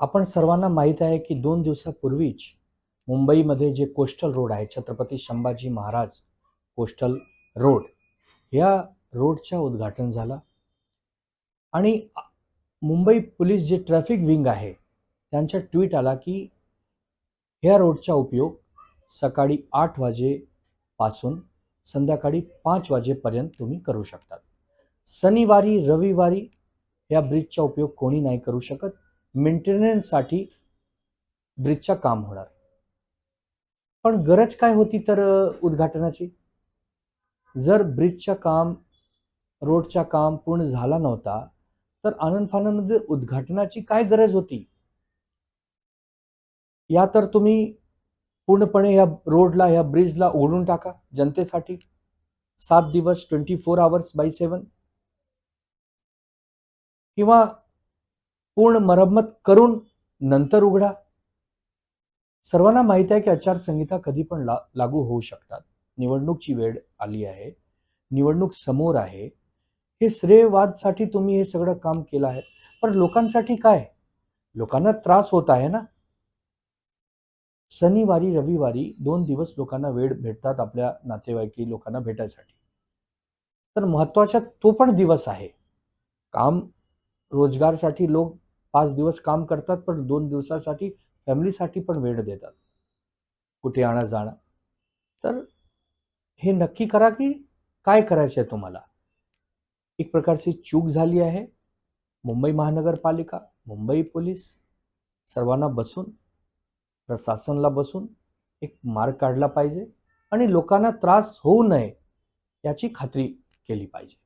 आपण सर्वांना माहीत आहे की दोन दिवसापूर्वीच मुंबईमध्ये जे कोस्टल रोड आहे छत्रपती संभाजी महाराज कोस्टल रोड या रोडच्या उद्घाटन झालं. आणि मुंबई पोलीस जे ट्रॅफिक विंग आहे त्यांच्या ट्विट आला की ह्या रोडचा उपयोग सकाळी आठ वाजेपासून संध्याकाळी पाच वाजेपर्यंत तुम्ही करू शकतात. शनिवारी रविवारी या ब्रिजचा उपयोग कोणी नाही करू शकत. मेंटेनन्ससाठी ब्रिजच्या काम होणार. पण गरज काय होती तर उद्घाटनाची? जर ब्रिजच्या काम रोडच्या काम पूर्ण झाला नव्हता तर आनंद फानंदमध्ये उद्घाटनाची काय गरज होती? या तर तुम्ही पूर्णपणे या रोडला या ब्रिजला उघडून टाका जनतेसाठी. सात दिवस twenty four hours by seven किंवा पूर्ण मरम्मत करून नंतर उघडा. सर्वांना माहिती आहे की आचारसंहिता कधी पण ला लागू होऊ शकतात. निवडणूकची वेळ आली आहे. निवडणूक समोर आहे. हे श्रेयवादसाठी तुम्ही हे सगळं काम केलं आहे. पण लोकांसाठी काय? लोकांना त्रास होत आहे ना? शनिवारी रविवारी दोन दिवस लोकांना वेळ भेटतात आपल्या नातेवाईकी लोकांना भेटायसाठी. तर महत्त्वाचा तो पण दिवस आहे. काम रोजगारसाठी लोक पाच दिवस काम करतात पण दोन दिवसासाठी फॅमिलीसाठी पण वेळ देतात. कुठे आणा जाणं. तर हे नक्की करा की काय करायचं आहे तुम्हाला? एक प्रकारची चूक झाली आहे. मुंबई महानगरपालिका मुंबई पोलीस सर्वांना बसून प्रशासनला बसून एक मार्ग काढला पाहिजे आणि लोकांना त्रास होऊ नये याची खात्री केली पाहिजे.